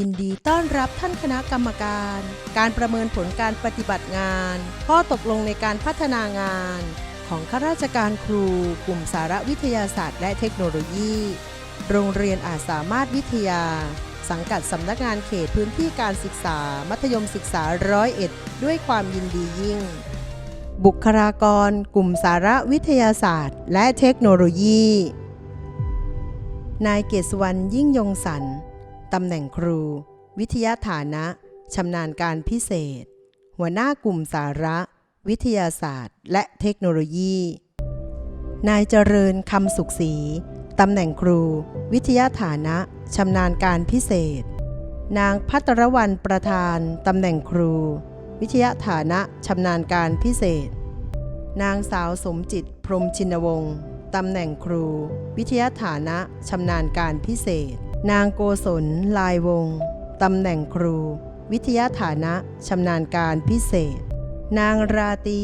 ยินดีต้อนรับท่านคณะกรรมการ การประเมินผลการปฏิบัติงาน ข้อตกลงในการพัฒนางาน ของข้าราชการครู กลุ่มสารวิทยาศาสตร์และเทคโนโลยี โรงเรียนอาจสามารถวิทยา สังกัดสำนักงานเขตพื้นที่การศึกษา มัธยมศึกษาร้อยเอ็ดด้วยความยินดียิ่ง บุคลากร กลุ่มสารวิทยาศาสตร์ และเทคโนโลยี นายเกศวรรณยิ่งยงสรร ตำแหน่งครู วิทยาฐานะชำนาญการพิเศษ หัวหน้ากลุ่มสาระ วิทยาศาสตร์ และเทคโนโลยี นายเจริญคำสุขศรีตำแหน่งครู วิทยาฐานะชำนาญการพิเศษ นางพัทรวรรณประธานตำแหน่งครู วิทยาฐานะชำนาญการพิเศษ นางสาวสมจิตพรมชินวงศ์ตำแหน่งครู วิทยาฐานะชำนาญการพิเศษ นางโกศลลายวง ตำแหน่งครู วิทยาฐานะชำนาญการพิเศษ นางราตี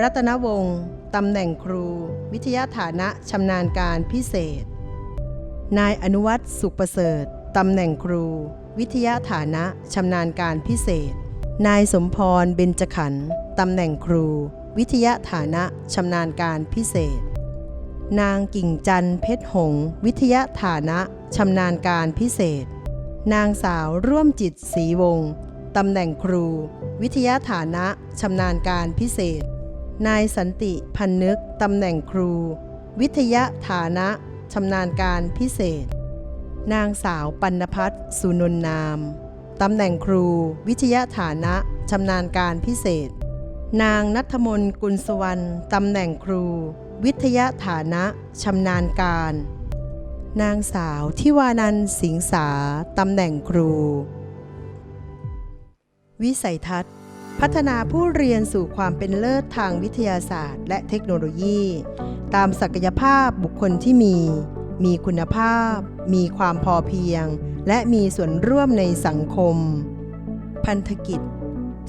รัตนวงศ์ตำแหน่งครู วิทยาฐานะชำนาญการพิเศษ นายอนุวัตรสุขประเสริฐตำแหน่งครู วิทยาฐานะชำนาญการพิเศษ นายสมพรเบญจขันธ์ตำแหน่งครู วิทยาฐานะชำนาญการพิเศษ นางกิ่งจันเพชรหง วิทยาฐานะ ชำนาญการพิเศษ นางสาวร่วมจิตศรีวงศ์ตำแหน่งครู วิทยาฐานะชำนาญการพิเศษ นายสันติพันนึกตำแหน่งครู วิทยาฐานะชำนาญการพิเศษ นางสาวปัณพัฒน์สุนนนามตำแหน่งครู วิทยาฐานะชำนาญการพิเศษ นางนัทมนกุลสวรรณตำแหน่งครู วิทยาฐานะชำนาญการ นางสาวทิวานันท์สิงสาตำแหน่งครู วิสัยทัศน์ พัฒนาผู้เรียนสู่ความเป็นเลิศทางวิทยาศาสตร์ และเทคโนโลยี ตามศักยภาพบุคคลที่มี มีคุณภาพ มีความพอเพียง และมีส่วนร่วมในสังคม พันธกิจ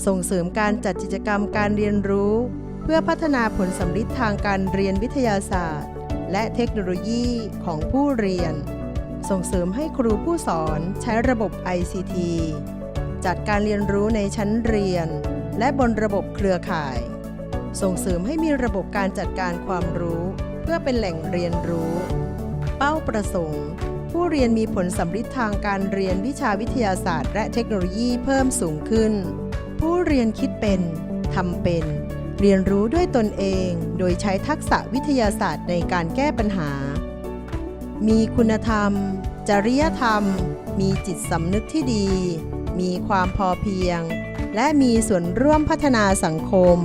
ส่งเสริมการจัดกิจกรรมการเรียนรู้ เพื่อพัฒนาผลสำลิดทางการเรียนวิทยาศาสตร์ และเทคโนโลยีของผู้เรียน ส่งเสริมให้ครูผู้สอนใช้ระบบ ICT จัดการเรียนรู้ในชั้นเรียน และบนระบบเครือข่าย ส่งเสริมให้มีระบบการจัดการความรู้ เพื่อเป็นแหล่งเรียนรู้ เป้าประสงค์ ผู้เรียนมีผลสำลิดทางการเรียนวิชาวิทยาศาสตร์ และเทคโนโลยีเพิ่มสูงขึ้น ผู้เรียนคิดเป็นทำเป็น เรียนรู้ด้วยตนเองโดยใช้ทักษะวิทยาศาสตร์ในการแก้ปัญหา มีคุณธรรม จริยธรรม มีจิตสำนึกที่ดี มีความพอเพียง และมีส่วนร่วมพัฒนาสังคม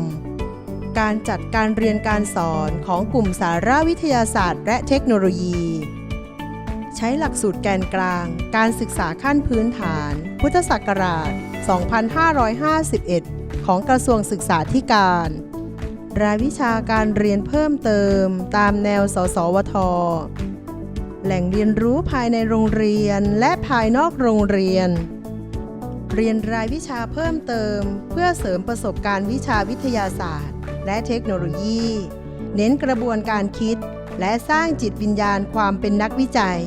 การจัดการเรียนการสอนของกลุ่มสารวิทยาศาสตร์ และเทคโนโลยี ใช้หลักสูตรแกนกลาง การศึกษาขั้นพื้นฐาน พุทธศักราช 2551 ของกระทรวงศึกษาธิการ รายวิชาการเรียนเพิ่มเติมตามแนว สสวท แหล่งเรียนรู้ภายในโรงเรียนและภายนอกโรงเรียน เรียนรายวิชาเพิ่มเติม เพื่อเสริมประสบการณ์วิชาวิทยาศาสตร์ และเทคโนโลยี เน้นกระบวนการคิด และสร้างจิตวิญญาณความเป็นนักวิจัย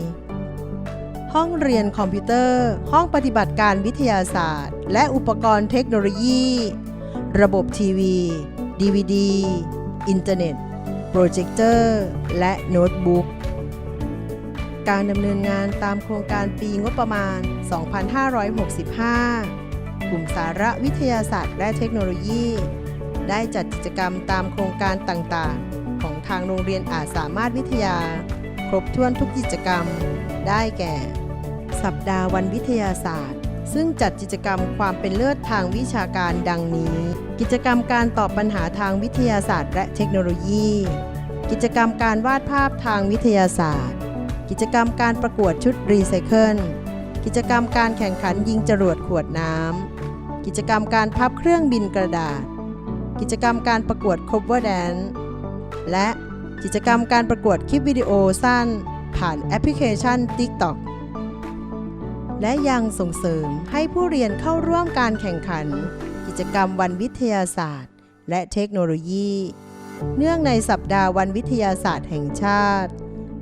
ห้องเรียนคอมพิวเตอร์ ห้องปฏิบัติการวิทยาศาสตร์ และอุปกรณ์เทคโนโลยี ระบบทีวี DVD อินเทอร์เน็ต โปรเจคเตอร์ และโน้ตบุ๊ก การดำเนินงานตามโครงการปีงบประมาณ 2565 กลุ่มสาระวิทยาศาสตร์และเทคโนโลยี ได้จัดกิจกรรมตามโครงการต่างๆ ของทางโรงเรียนอาจสามารถวิทยา ครบถ้วนทุกกิจกรรม ได้แก่ สัปดาห์วันวิทยาศาสตร์ ซึ่งจัดกิจกรรมความเป็นเลิศทางวิชาการดังนี้ กิจกรรมการตอบปัญหาทางวิทยาศาสตร์ และเทคโนโลยี กิจกรรมการวาดภาพทางวิทยาศาสตร์ กิจกรรมการประกวดชุดรีไซเคิล กิจกรรมการแข่งขันยิงจรวดขวดน้ำ กิจกรรมการพับเครื่องบินกระดาษ กิจกรรมการประกวด cover dance และกิจกรรมการประกวดคลิปวิดีโอสั้น ผ่านแอปพลิเคชัน TikTok และยังส่งเสริมให้ผู้เรียนเข้าร่วมการแข่งขัน กิจกรรมวันวิทยาศาสตร์ และเทคโนโลยี เนื่องในสัปดาห์วันวิทยาศาสตร์แห่งชาติ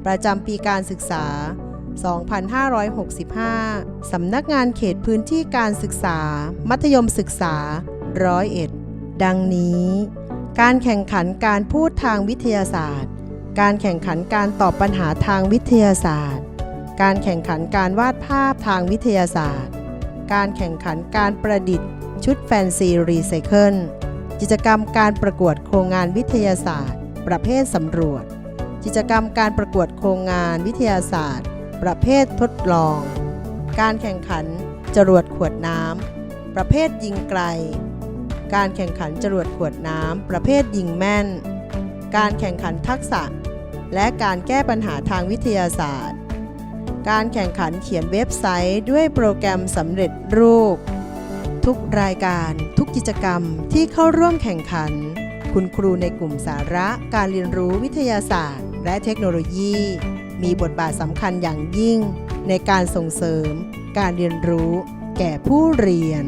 ประจำปีการศึกษา 2565 สำนักงานเขตพื้นที่การศึกษา มัธยมศึกษาร้อยเอ็ดดังนี้ การแข่งขันการพูดทางวิทยาศาสตร์ การแข่งขันการตอบปัญหาทางวิทยาศาสตร์ การแข่งขันการวาดภาพทางวิทยาศาสตร์ การแข่งขันการประดิษฐ์ ชุดแฟนซีรีไซเคิล กิจกรรมการประกวดโครงงานวิทยาศาสตร์ ประเภทสำรวจ กิจกรรมการประกวดโครงงานวิทยาศาสตร์ ประเภททดลอง การแข่งขันจรวดขวดน้ำ ประเภทยิงไกล การแข่งขันจรวดขวดน้ำ ประเภทยิงแม่น การแข่งขันทักษะ และการแก้ปัญหาทางวิทยาศาสตร์ การแข่งขันเขียนเว็บไซต์ด้วยโปรแกรมสำเร็จรูป ทุกรายการทุกกิจกรรมที่เข้าร่วมแข่งขัน คุณครูในกลุ่มสาระการเรียนรู้วิทยาศาสตร์ และเทคโนโลยี มีบทบาทสำคัญอย่างยิ่ง ในการส่งเสริม การเรียนรู้ แก่ผู้เรียน